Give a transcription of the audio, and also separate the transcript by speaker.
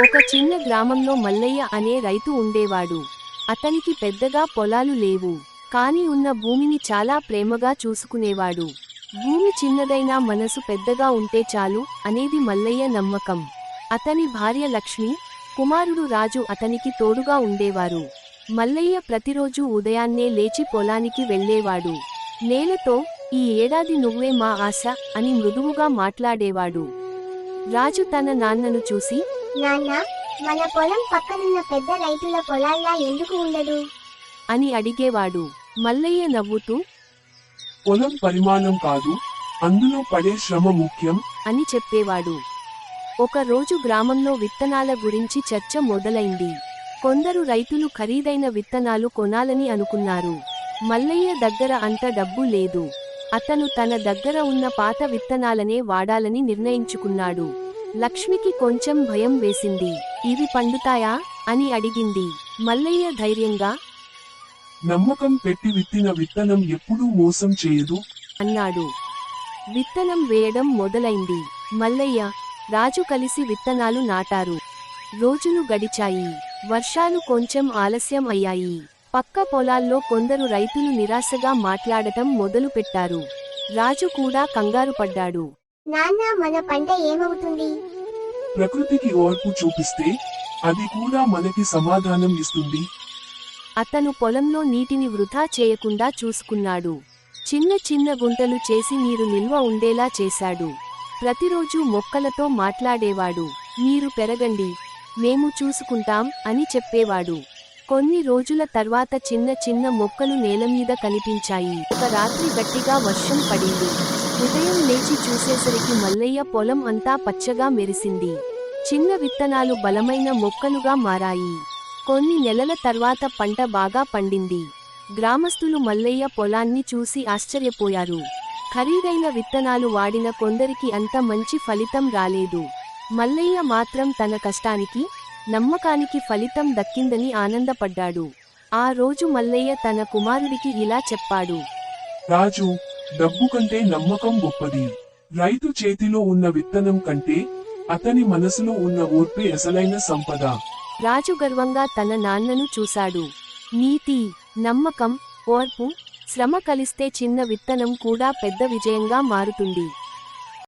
Speaker 1: ఒక చిన్న గ్రామంలో మల్లయ్య అనే రైతు ఉండేవాడు. అతనికి పెద్దగా పొలాలు లేవు. కాని ఉన్న భూమిని చాలా ప్రేమగా చూసుకునేవాడు. భూమి చిన్నదైనా మనసు పెద్దగా ఉంటే చాలు అనేది మల్లయ్య నమ్మకం. అతని భార్య లక్ష్మి కుమారుడు రాజు అతనికి తోడుగా ఉండేవారు. మల్లయ్య ప్రతిరోజు ఉదయాన్నే లేచి పొలానికి వెళ్ళేవాడు. నేలతో ఈ ఏడాది నువ్వే మా ఆశ అని మృదువుగా మాట్లాడేవాడు. రాజు తన నాన్నను చూసి
Speaker 2: నాన్న మన పొలం పక్కనున్న పెద్ద రైతుల పొలాల్లా ఎందుకు ఉండదు?
Speaker 1: అని అడిగేవాడు. మల్లయ్య నవ్వుతూ
Speaker 3: పొలం పరిమాణం కాదు అందులో పడే శ్రమ ముఖ్యం.
Speaker 1: అని చెప్పేవాడు. ఒకరోజు గ్రామంలో విత్తనాల గురించి చర్చ మొదలైంది. కొందరు రైతులు ఖరీదైన విత్తనాలు కొనాలని అనుకున్నారు. మల్లయ్య దగ్గర అంత డబ్బు లేదు. అతను తన దగ్గర ఉన్న పాత విత్తనాలనే వాడాలని నిర్ణయించుకున్నాడు. లక్ష్మికి కొంచెం భయం వేసింది. ఇవి పండుతాయా? అని అడిగింది. మల్లయ్య ధైర్యంగా
Speaker 3: నమ్మకం పెట్టి విత్తిన విత్తనం ఎప్పుడూ మోసం చేయదు?
Speaker 1: అన్నాడు. విత్తనం వేయడం మొదలైంది. మల్లయ్య రాజు కలిసి విత్తనాలు నాటారు. రోజులు గడిచాయి. వర్షాలు కొంచెం ఆలస్యం అయ్యాయి. పక్క పొలాల్లో కొందరు రైతులు నిరాశగా మాట్లాడటం మొదలుపెట్టారు. రాజు కూడా కంగారు పడ్డాడు.
Speaker 2: నాన్న మన పంట ఏమవుతుంది?
Speaker 3: ప్రకృతికి ఓర్పు చూపిస్తే అది కూడా మనకి సమాధానం ఇస్తుంది.
Speaker 1: అతను పొలంలో నీటిని వృధా చేయకుండా చూసుకున్నాడు. చిన్న చిన్న గుంటలు చేసి నీరు నిల్వ ఉండేలా చేశాడు. ప్రతిరోజు మొక్కలతో మాట్లాడేవాడు. మీరు పెరగండి. మేము చూసుకుంటాం అని చెప్పేవాడు. కొన్ని రోజుల తర్వాత చిన్న చిన్న మొక్కలు నేలమీద కనిపించాయి. ఒక రాత్రి గట్టిగా వర్షం పడింది. ఉదయం లేచి చూసేసరికి మల్లయ్య పొలం అంతా పచ్చగా మెరిసింది. చిన్న విత్తనాలు బలమైన మొక్కలుగా మారాయి. కొన్ని నెలల తర్వాత పంట బాగా పండింది. గ్రామస్తులు మల్లయ్య పొలాన్ని చూసి ఆశ్చర్యపోయారు. ఖరీదైన విత్తనాలు వాడిన కొందరికి అంత మంచి ఫలితం రాలేదు. మల్లయ్య మాత్రం తన కష్టానికి నమ్మకానికి ఫలితం దక్కిందని ఆనందపడ్డాడు. ఆ రోజు మల్లయ్య తన కుమారుడికి ఇలా చెప్పాడు.
Speaker 3: రాజు డబ్బు కంటే నమ్మకం గొప్పది. రైతు చేతిలో ఉన్న విత్తనం కంటే అతని మనసులో ఉన్న ఓర్పే అసలైన సంపద.
Speaker 1: రాజు గర్వంగా తన నాన్నను చూశాడు. నీతి నమ్మకం ఓర్పు శ్రమ కలిస్తే చిన్న విత్తనం కూడా పెద్ద విజయంగా మారుతుంది.